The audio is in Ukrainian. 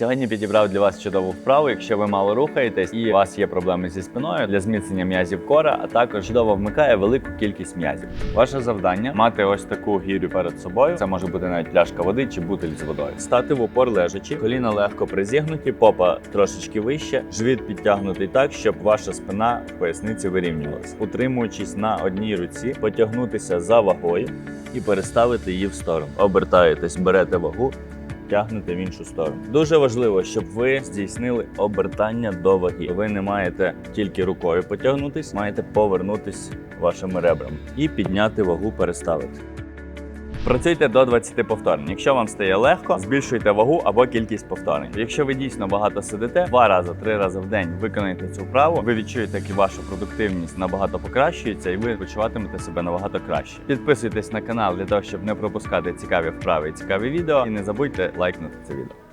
Сьогодні підібрав для вас чудову вправу, якщо ви мало рухаєтесь і у вас є проблеми зі спиною для зміцнення м'язів кора, а також чудово вмикає велику кількість м'язів. Ваше завдання мати ось таку гірю перед собою. Це може бути навіть пляшка води чи бутиль з водою. Стати в упор лежачи, коліна легко призігнуті, попа трошечки вище, живіт підтягнутий так, щоб ваша спина в поясниці вирівнювалася. Утримуючись на одній руці, потягнутися за вагою і переставити її в сторону. Обертаєтесь, берете вагу тягнете в іншу сторону. Дуже важливо, щоб ви здійснили обертання до ваги. Ви не маєте тільки рукою потягнутись, маєте повернутись вашими ребрами і підняти вагу, переставити. Працюйте до 20 повторень. Якщо вам стає легко, збільшуйте вагу або кількість повторень. Якщо ви дійсно багато сидите, два рази, три рази в день виконаєте цю вправу, ви відчуєте, як ваша продуктивність набагато покращується, і ви почуватимете себе набагато краще. Підписуйтесь на канал для того, щоб не пропускати цікаві вправи і цікаві відео. І не забудьте лайкнути це відео.